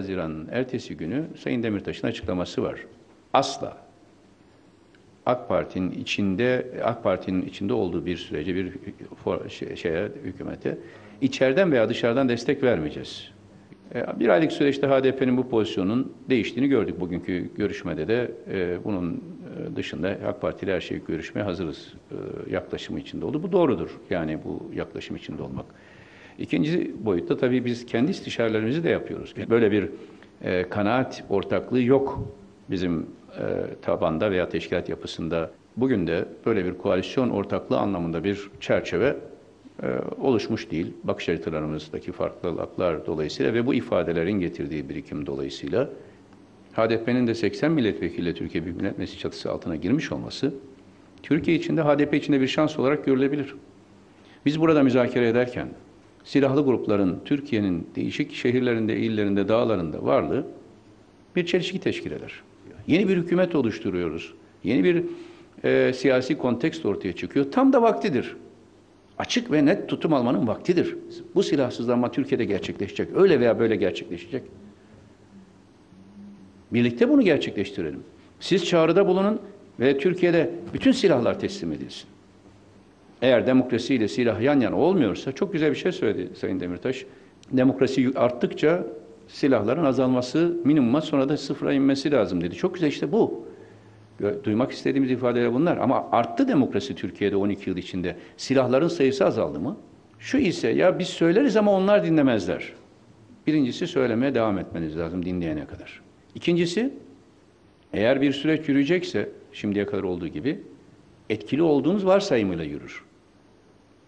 Haziran'ın ertesi günü Sayın Demirtaş'ın açıklaması var. Asla AK Parti'nin içinde AK Parti'nin içinde olduğu bir sürece bir şey- şeye hükümete içeriden veya dışarıdan destek vermeyeceğiz. E, Bir aylık süreçte HDP'nin bu pozisyonun değiştiğini gördük. Bugünkü görüşmede de e, bunun e, dışında AK Parti ile her şeyi görüşmeye hazırız yaklaşımı içinde oldu. Bu doğrudur. Yani bu yaklaşım içinde olmak. İkinci boyutta tabii biz kendi istişarelerimizi de yapıyoruz. Böyle bir e, kanaat ortaklığı yok bizim e, tabanda veya teşkilat yapısında. Bugün de böyle bir koalisyon ortaklığı anlamında bir çerçeve e, oluşmuş değil. Bakış haritalarımızdaki farklılıklar dolayısıyla ve bu ifadelerin getirdiği birikim dolayısıyla HDP'nin de 80 milletvekiliyle Türkiye Büyük Millet Meclisi çatısı altına girmiş olması Türkiye içinde HDP içinde bir şans olarak görülebilir. Biz burada müzakere ederken silahlı grupların Türkiye'nin değişik şehirlerinde, illerinde, dağlarında varlığı bir çelişki teşkil eder. Yeni bir hükümet oluşturuyoruz. Yeni bir e, siyasi kontekst ortaya çıkıyor. Tam da vaktidir. Açık ve net tutum almanın vaktidir. Bu silahsızlanma Türkiye'de gerçekleşecek. Öyle veya böyle gerçekleşecek. Birlikte bunu gerçekleştirelim. Siz çağrıda bulunun ve Türkiye'de bütün silahlar teslim edilsin. Eğer demokrasiyle silah yan yana olmuyorsa çok güzel bir şey söyledi Sayın Demirtaş. Demokrasi arttıkça silahların azalması minimuma sonra da sıfıra inmesi lazım dedi. Çok güzel işte bu. Duymak istediğimiz ifadeler bunlar. Ama arttı demokrasi Türkiye'de 12 yıl içinde. Silahların sayısı azaldı mı? Şu ise ya biz söyleriz ama onlar dinlemezler. Birincisi söylemeye devam etmeniz lazım dinleyene kadar. İkincisi eğer bir süreç yürüyecekse şimdiye kadar olduğu gibi etkili olduğunuz varsayımıyla yürür.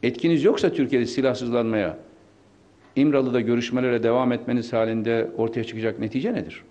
Etkiniz yoksa Türkiye'de silahsızlanmaya, İmralı'da görüşmelere devam etmeniz halinde ortaya çıkacak netice nedir?